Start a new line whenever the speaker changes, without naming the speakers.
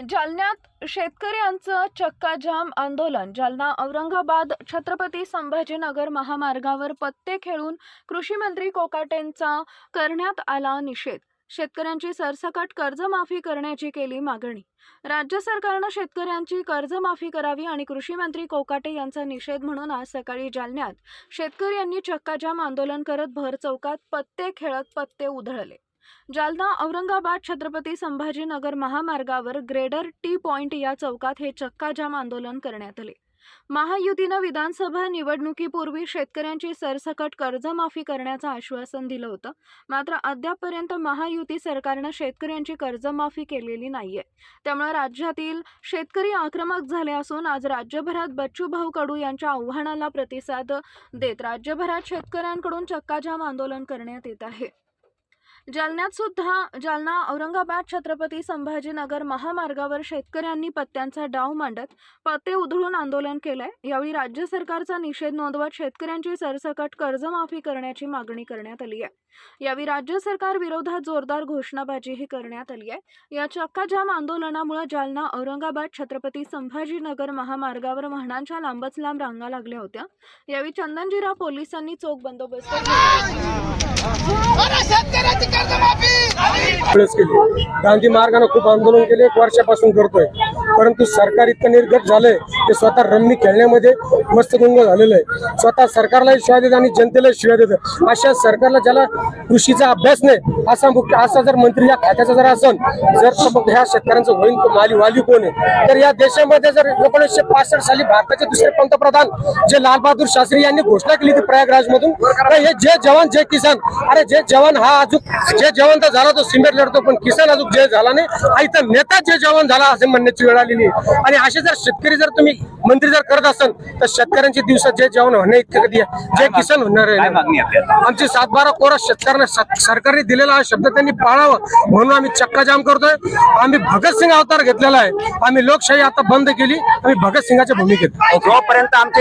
जालन्यात शेतकऱ्यांचं चक्काजाम आंदोलन. जालना औरंगाबाद छत्रपती संभाजीनगर महामार्गावर पत्ते खेळून कृषी मंत्री कोकाटेंचा करण्यात आला निषेध. शेतकऱ्यांची सरसकट कर्जमाफी करण्याची केली मागणी. राज्य सरकारनं शेतकऱ्यांची कर्जमाफी करावी आणि कृषी मंत्री कोकाटे यांचा निषेध म्हणून आज सकाळी जालन्यात शेतकऱ्यांनी चक्काजाम आंदोलन करत भर चौकात पत्ते खेळत पत्ते उधळले. जालना औरंगाबाद छत्रपती संभाजीनगर महामार्गावर ग्रेडर टी पॉइंट या चौकात हे चक्काजाम आंदोलन करण्यात आले. महायुतीनं विधानसभा निवडणुकीपूर्वी शेतकऱ्यांची सरसकट कर्जमाफी करण्याचं आश्वासन दिलं होतं. मात्र अद्यापपर्यंत महायुती सरकारनं शेतकऱ्यांची कर्जमाफी केलेली नाहीये. त्यामुळे राज्यातील शेतकरी आक्रमक झाले असून आज राज्यभरात बच्चूभाऊ कडू यांच्या आव्हानाला प्रतिसाद देत राज्यभरात शेतकऱ्यांकडून चक्काजाम आंदोलन करण्यात येत आहे. जालन्यात सुद्धा जालना औरंगाबाद छत्रपती संभाजीनगर महामार्गावर शेतकऱ्यांनी पत्त्यांचा डाव मांडत पत्ते उधळून आंदोलन केलंय. यावेळी राज्य सरकारचा निषेध नोंदवत शेतकऱ्यांची सरसकट कर्जमाफी करण्याची मागणी करण्यात आली आहे. यावेळी राज्य सरकार विरोधात जोरदार घोषणाबाजीही करण्यात आली आहे. या चक्काजाम आंदोलनामुळे जालना औरंगाबाद छत्रपती संभाजीनगर महामार्गावर वाहनांच्या लांबच लांब रांगा लागल्या होत्या. यावेळी चंदनजिरा पोलिसांनी चोख बंदोबस्त
गांधी मार्गाने खूप आंदोलन केले. एक वर्षापासून करतोय. परंतु सरकार इतकं निर्गत झालंय ते स्वतः रम्मी खेळण्यामध्ये मस्त गुंग झालेलं आहे. स्वतः सरकारलाही शिवाय देत आणि जनतेलाही शिवाय देत अशा सरकारला ज्याला कृषीचा अभ्यास नाही असा मुख्य असा जर मंत्री या खात्याचा जर असन जर मग ह्या शेतकऱ्यांचं होईल माली वाली कोण आहे? तर या देशामध्ये जर एकोणीसशे पासष्ट साली भारताचे दुसरे पंतप्रधान जे लालबहादूर शास्त्री यांनी घोषणा केली होती प्रयागराज मधून हे जे जवान जे किसान अरे जे जवान हा अजून जे जवान तर झाला तो सिमेंट लढतो पण किसान अजून जे झाला नाही हा इथं नेता जे जवान झाला असे म्हणण्याची वेळ आलेली आहे. आणि असे जर शेतकरी जर तुम्ही मंत्री जर करत असाल तर शेतकऱ्यांचे दिवसात जे जवान होणे इतके कधी जे किसान होणार आहे? आमची सातबारा कोरा शेतकऱ्यांना सरकारने दिलेला हा शब्द त्यांनी पाळावा. म्हणून आम्ही चक्काजाम करतोय. आम्ही भगतसिंग अवतार घेतलेला आहे. आम्ही लोकशाही आता बंद केली. आम्ही भगतसिंगाच्या भूमिकेत.
जोपर्यंत आमचे